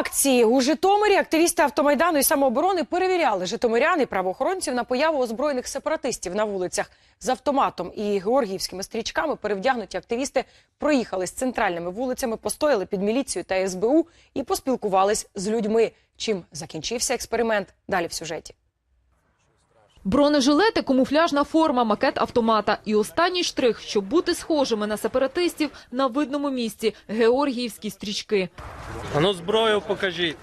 акції у Житомирі активісти автомайдану і самооборони перевіряли житомирян і правоохоронців на появу озброєних сепаратистів на вулицях з автоматом і георгіївськими стрічками. Перевдягнуті активісти проїхали з центральними вулицями, постояли під міліцією та СБУ і поспілкувались з людьми. Чим закінчився експеримент? Далі в сюжеті. Бронежилети, камуфляжна форма, макет автомата. І останній штрих, щоб бути схожими на сепаратистів на видному місці – георгіївські стрічки. А ну зброю покажіть.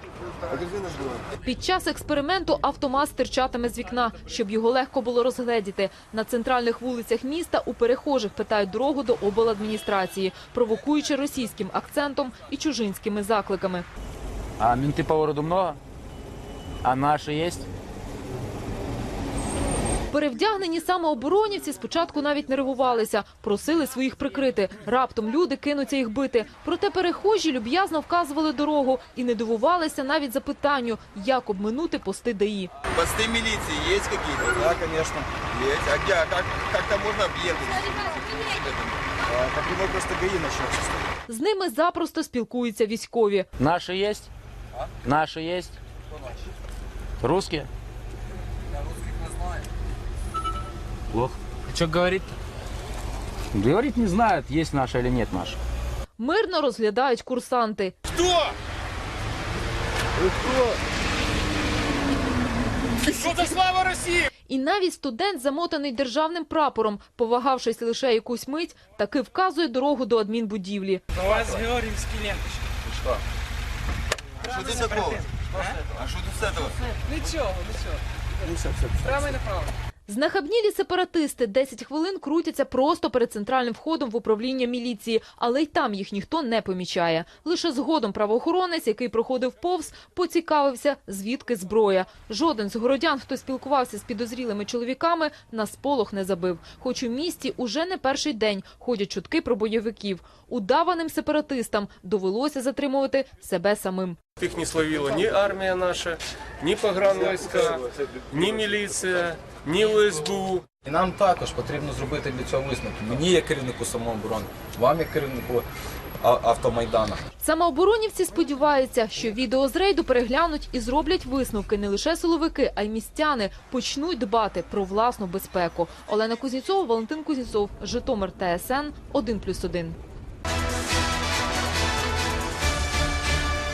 Під час експерименту автомат стирчатиме з вікна, щоб його легко було розгледіти. На центральних вулицях міста у перехожих питають дорогу до обладміністрації, провокуючи російським акцентом і чужинськими закликами. А менты по городу много? А наши есть? Перевдягнені самооборонівці спочатку навіть не реагувалися, просили своїх прикрити. Раптом люди кинуться їх бити. Проте перехожі люб'язно вказували дорогу і не дивувалися навіть запитанню, як обминути пости ДАІ. Посты милиции есть какие-то? Да, конечно. Есть. А как там можно объехать? Так просто ГАИ начнется. З ними запросто спілкуються військові. Наши есть? Наши есть? Русские? Плохо. Что говорит? Говорить не знают, есть наши или нет наши. Мирно розглядають курсанти. І навіть студент, замотаний державним прапором, повагавшись лише якусь мить, таки вказує дорогу до адмінбудівлі. У вас георгіївські ленточки. А что тут такого? А что тут с этого? Нічого, нічого. Право і направо. Знахабнілі сепаратисти 10 хвилин крутяться просто перед центральним входом в управління міліції, але й там їх ніхто не помічає. Лише згодом правоохоронець, який проходив повз, поцікавився, звідки зброя. Жоден з городян, хто спілкувався з підозрілими чоловіками, на сполох не забив. Хоч у місті уже не перший день ходять чутки про бойовиків. Удаваним сепаратистам довелося затримувати себе самим. Їх не словила ні армія наша, ні погранвійська, ні міліція, ні УСБУ. І нам також потрібно зробити для цього висновки. Мені як керівнику самооборони, вам як керівнику автомайдана. Самооборонівці сподіваються, що відео з рейду переглянуть і зроблять висновки не лише силовики, а й містяни почнуть дбати про власну безпеку. Олена Кузнєцова, Валентин Кузнєцов, Житомир ТСН 1+,1.